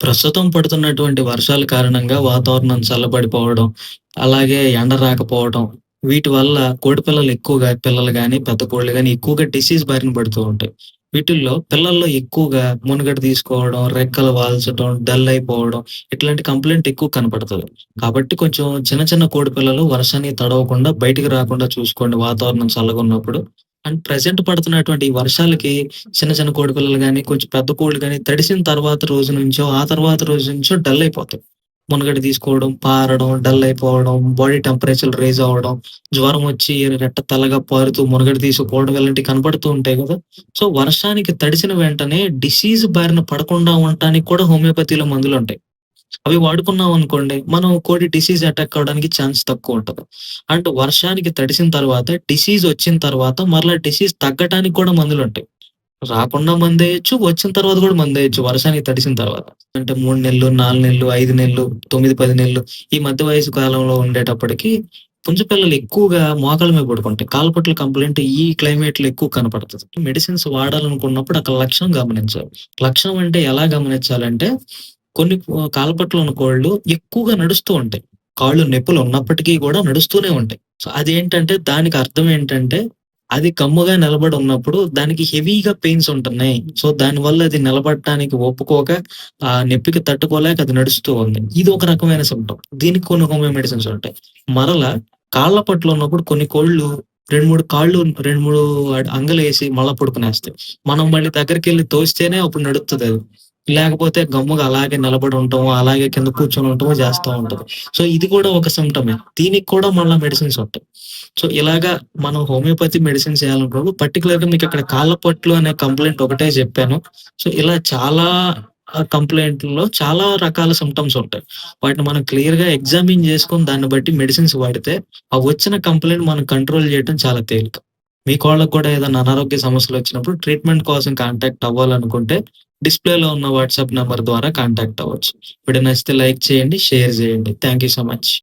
ప్రస్తుతం పడుతున్నటువంటి వర్షాల కారణంగా వాతావరణం చల్లబడిపోవడం, అలాగే ఎండ రాకపోవడం, వీటి వల్ల కోడిపిల్లలు ఎక్కువగా పిల్లలు కానీ పెద్ద కోళ్ళు కానీ ఎక్కువగా డిసీజ్ బారిన పడుతూ ఉంటాయి. వీటిల్లో పిల్లల్లో ఎక్కువగా మునగడ తీసుకోవడం, రెక్కలు వాల్చడం, డల్ అయిపోవడం ఇట్లాంటి కంప్లైంట్ ఎక్కువ కనపడుతుంది కాబట్టి కొంచెం చిన్న చిన్న కోడి పిల్లలు వర్షాన్ని తడవకుండా బయటికి రాకుండా చూసుకోండి వాతావరణం చల్లగా ఉన్నప్పుడు అండ్ ప్రజెంట్ పడుతున్నటువంటి ఈ వర్షాలకి చిన్న చిన్న కోడిపిల్లలు కానీ కొంచెం పెద్ద కోళ్ళు కానీ తడిసిన తర్వాత రోజు నుంచో, ఆ తర్వాత రోజు నుంచో డల్ అయిపోతాయి. మునగడ తీసుకోవడం, పారడం, డల్ అయిపోవడం, బాడీ టెంపరేచర్ రైజ్ అవ్వడం, జ్వరం వచ్చి రెట్ట తెల్లగా పారుతూ మునగడ తీసుకోవడం ఇలాంటివి కనపడుతూ ఉంటాయి కదా సో, వర్షానికి తడిసిన వెంటనే డిసీజ్ బారిన పడకుండా ఉండటానికి కూడా హోమియోపతిలో మందులుంటాయి. అవి వాడుకున్నాం అనుకోండి మనం కోడి డిసీజ్ అటాక్ అవ్వడానికి ఛాన్స్ తక్కువుంటది. అండ్ వర్షానికి తడిసిన తర్వాత డిసీజ్ వచ్చిన తర్వాత మరలా డిసీజ్ తగ్గటానికి కూడా మందులు ఉంటాయి రాకుండా మందేయొచ్చు, వచ్చిన తర్వాత కూడా మందు వేయచ్చు వర్షానికి తడిసిన తర్వాత. అంటే మూడు నెలలు, నాలుగు నెలలు, ఐదు నెలలు, 9, 10 నెలలు ఈ మధ్య వయసు కాలంలో ఉండేటప్పటికి పుంజు పిల్లలు ఎక్కువగా మోకాళ్ళ మీద పడుకుంటాయి. కాలపట్ల కంప్లైంట్ ఈ క్లైమేట్‌లో ఎక్కువ కనపడుతుంది మెడిసిన్స్ వాడాలనుకున్నప్పుడు అక్కడ లక్షణం గమనించాలి. లక్షణం అంటే ఎలా గమనించాలంటే కొన్ని ఆహ్, ఉన్న కోళ్ళు ఎక్కువగా నడుస్తూ ఉంటాయి. కాళ్ళు నొప్పులు ఉన్నప్పటికీ కూడా నడుస్తూనే ఉంటాయి. సో, అదేంటంటే దానికి అర్థం ఏంటంటే అది కమ్ముగా నిలబడి ఉన్నప్పుడు దానికి హెవీగా పెయిన్స్ ఉంటున్నాయి. సో, దానివల్ల అది నిలబడటానికి ఒప్పుకోక ఆ నొప్పికి తట్టుకోలేక అది నడుస్తూ ఉంది. ఇది ఒక రకమైన సిమ్టమ్ దీనికి కొన్ని హోమియో మెడిసిన్స్ ఉంటాయి. మరలా కాళ్ళ పట్ల ఉన్నప్పుడు కొన్ని కోళ్ళు 2, 3 కాళ్ళు రెండు మూడు అంగలు వేసి మళ్ళా పడుకునేస్తాయి. మనం మళ్ళీ దగ్గరికెళ్ళి తోస్తేనే అప్పుడు నడుస్తుంది అది లేకపోతే గమ్ముగా అలాగే నిలబడి ఉండటమో, అలాగే కింద కూర్చొని ఉండటమో చేస్తా ఉంటుంది సో, ఇది కూడా ఒక సిమ్టమే దీనికి కూడా మళ్ళీ మెడిసిన్స్ ఉంటాయి. సో, ఇలాగా మనం హోమియోపతి మెడిసిన్స్ చేయాలనుకున్నప్పుడు మీకు మీకిక్కడ కాళ్ళపట్లు అనే కంప్లైంట్ ఒకటే చెప్పాను. సో, ఇలా చాలా ఆహ్, చాలా రకాల సిమ్టమ్స్ ఉంటాయి. వాటిని మనం క్లియర్‌గా ఎగ్జామిన్ చేసుకొని దాన్ని బట్టి మెడిసిన్స్ వాడితే ఆ వచ్చిన కంప్లైంట్ మనం కంట్రోల్ చేయటం చాలా తేలిక. మీ కోళ్ళకి కూడా ఏదైనా అనారోగ్య సమస్యలు వచ్చినప్పుడు ట్రీట్మెంట్ కోసం కాంటాక్ట్ అవ్వాలనుకుంటే డిస్‌ప్లేలో ఉన్న వాట్సాప్ నెంబర్ ద్వారా కాంటాక్ట్ అవ్వచ్చు. ఇప్పుడు నచ్చితే లైక్ చేయండి, షేర్ చేయండి. Thank you so much.